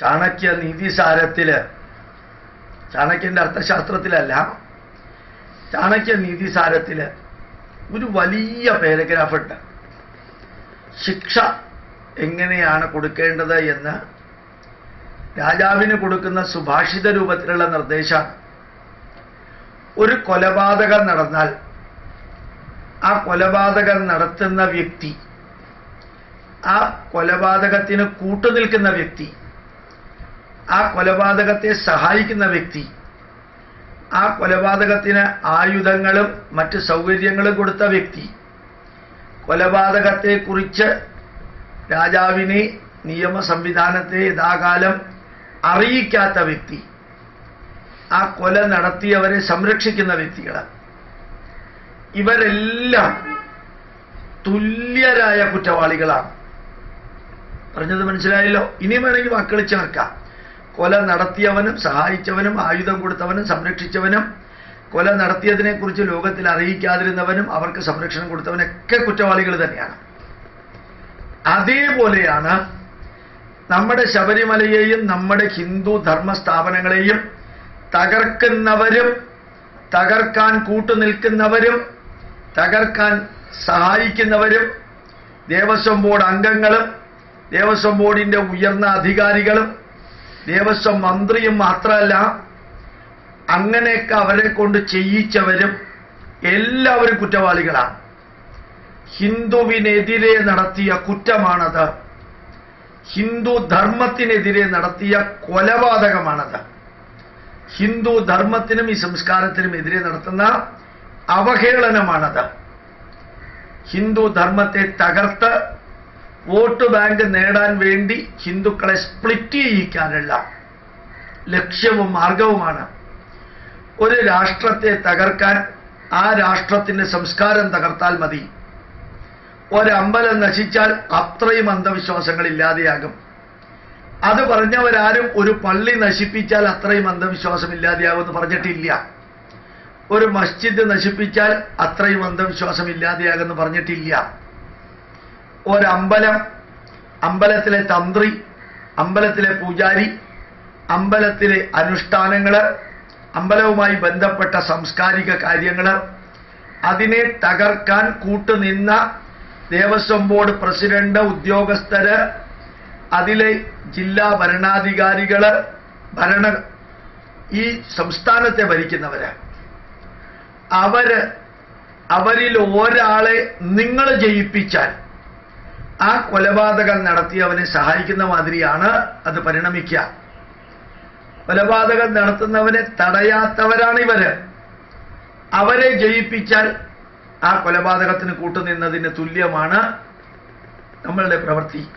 ചാണക്യ നീതിസാരത്തിൽ ചാണക്യന്റെ അർത്ഥശാസ്ത്രത്തിലല്ല ചാണക്യ നീതിസാരത്തിൽ ഒരു വലിയ പാരഗ്രാഫ് ഉണ്ട് ശിക്ഷ എങ്ങനെയാണ് കൊടുക്കേണ്ടത് എന്ന് രാജാവിന് കൊടുക്കുന്ന സുഭാഷിത രൂപത്തിലുള്ള നിർദ്ദേശം ഒരു കൊലപാതകം നടന്നാൽ ആ കൊലപാതകം നടത്തുന്ന വ്യക്തി ആ കൊലപാതകത്തിന് കൂട്ടുനിൽക്കുന്ന വ്യക്തി ആ കൊലപാതകത്തെ സഹായിക്കുന്ന വ്യക്തി ആ കൊലപാതകത്തിന് ആയുധങ്ങളും മറ്റ് സൗകര്യങ്ങളും കൊടുത്ത വ്യക്തി കൊലപാതകത്തെക്കുറിച്ച് രാജാവിനെ നിയമ സംവിധാനത്തെ യഥാകാലം അറിയിക്കാത്ത വ്യക്തി ആ കൊല നടത്തിയവരെ സംരക്ഷിക്കുന്ന വ്യക്തികൾ ഇവരെല്ലാം തുല്യരായ കുറ്റവാളികളാണ്. പറഞ്ഞത് മനസ്സിലായല്ലോ? ഇനി വേണമെങ്കിൽ വാക്കുകൾ ചേർക്കാം. കൊല നടത്തിയവനും സഹായിച്ചവനും ആയുധം കൊടുത്തവനും സംരക്ഷിച്ചവനും കൊല നടത്തിയതിനെക്കുറിച്ച് ലോകത്തിൽ അറിയിക്കാതിരുന്നവനും അവർക്ക് സംരക്ഷണം കൊടുത്തവനൊക്കെ കുറ്റവാളികൾ തന്നെയാണ്. അതേപോലെയാണ് നമ്മുടെ ശബരിമലയെയും നമ്മുടെ ഹിന്ദു ധർമ്മ സ്ഥാപനങ്ങളെയും തകർക്കുന്നവരും തകർക്കാൻ കൂട്ടുനിൽക്കുന്നവരും തകർക്കാൻ സഹായിക്കുന്നവരും ദേവസ്വം ബോർഡ് അംഗങ്ങളും ദേവസ്വം ബോർഡിന്റെ ഉയർന്ന അധികാരികളും ദേവസ്വം മന്ത്രിയും മാത്രമല്ല അങ്ങനെയൊക്കെ അവരെ കൊണ്ട് ചെയ്യിച്ചവരും എല്ലാവരും കുറ്റവാളികളാണ്. ഹിന്ദുവിനെതിരെ നടത്തിയ കുറ്റമാണത്. ഹിന്ദു ധർമ്മത്തിനെതിരെ നടത്തിയ കൊലപാതകമാണത്. ഹിന്ദു ധർമ്മത്തിനും ഈ സംസ്കാരത്തിനും എതിരെ നടത്തുന്ന അവഹേളനമാണത്. ഹിന്ദു ധർമ്മത്തെ തകർത്ത് വോട്ട് ബാങ്ക് നേടാൻ വേണ്ടി ഹിന്ദുക്കളെ സ്പ്ലിറ്റ് ചെയ്യിക്കാനുള്ള ലക്ഷ്യവും മാർഗവുമാണ്. ഒരു രാഷ്ട്രത്തെ തകർക്കാൻ ആ രാഷ്ട്രത്തിന്റെ സംസ്കാരം തകർത്താൽ മതി. ഒരമ്പലം നശിച്ചാൽ അത്രയും അന്ധവിശ്വാസങ്ങൾ ഇല്ലാതെയാകും. അത് പറഞ്ഞവരാരും ഒരു പള്ളി നശിപ്പിച്ചാൽ അത്രയും അന്ധവിശ്വാസം ഇല്ലാതെയാകും എന്ന് പറഞ്ഞിട്ടില്ല. ഒരു മസ്ജിദ് നശിപ്പിച്ചാൽ അത്രയും അന്ധവിശ്വാസം ഇല്ലാതെയാകുമെന്ന് പറഞ്ഞിട്ടില്ല. ഒരമ്പലം അമ്പലത്തിലെ തന്ത്രി അമ്പലത്തിലെ പൂജാരി അമ്പലത്തിലെ അനുഷ്ഠാനങ്ങൾ അമ്പലവുമായി ബന്ധപ്പെട്ട സാംസ്കാരിക കാര്യങ്ങൾ അതിനെ തകർക്കാൻ കൂട്ടുനിന്ന ദേവസ്വം ബോർഡ് പ്രസിഡന്റ് ഉദ്യോഗസ്ഥര് അതിലെ ജില്ലാ ഭരണാധികാരികൾ ഭരണ ഈ സംസ്ഥാനത്തെ ഭരിക്കുന്നവര്. അവർ അവരിൽ ഒരാളെ നിങ്ങൾ ജയിപ്പിച്ചാൽ ആ കൊലപാതകം നടത്തിയവനെ സഹായിക്കുന്ന മാതിരിയാണ് അത് പരിണമിക്കുക. കൊലപാതകം നടത്തുന്നവനെ തടയാത്തവരാണ് ഇവർ. അവരെ ജയിപ്പിച്ചാൽ ആ കൊലപാതകത്തിന് കൂട്ടുനിന്നതിന് തുല്യമാണ് നമ്മളുടെ പ്രവൃത്തി.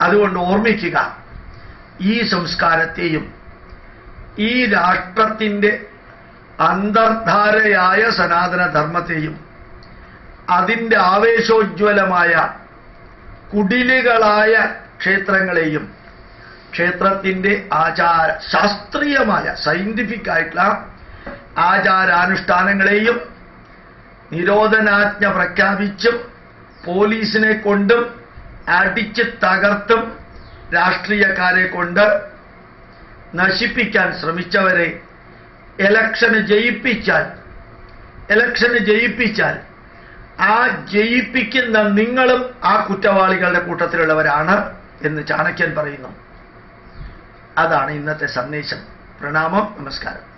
അതുകൊണ്ട് ഓർമ്മിക്കുക ഈ സംസ്കാരത്തെയും ഈ രാഷ്ട്രത്തിന്റെ അന്തർധാരയായ സനാതനധർമ്മത്തെയും അതിന്റെ ആവേശോജ്വലമായ കുടിലുകളായ ക്ഷേത്രങ്ങളെയും ക്ഷേത്രത്തിന്റെ ആചാര ശാസ്ത്രീയമായ സയന്റിഫിക് ആയിട്ടുള്ള ആചാരാനുഷ്ഠാനങ്ങളെയും നിരോധനാജ്ഞ പ്രഖ്യാപിച്ചും പോലീസിനെ കൊണ്ടും അടിച്ച് തകർത്തും രാഷ്ട്രീയക്കാരെ കൊണ്ട് നശിപ്പിക്കാൻ ശ്രമിച്ചവരെ എലക്ഷന് ജയിപ്പിച്ചാൽ എലക്ഷന് ജയിപ്പിച്ചാൽ ആ ജയിപ്പിക്കുന്ന നിങ്ങളും ആ കുറ്റവാളികളുടെ കൂട്ടത്തിലുള്ളവരാണ് എന്ന് ചാണക്യൻ പറയുന്നു. അതാണ് ഇന്നത്തെ സന്ദേശം. പ്രണാമം നമസ്കാരം.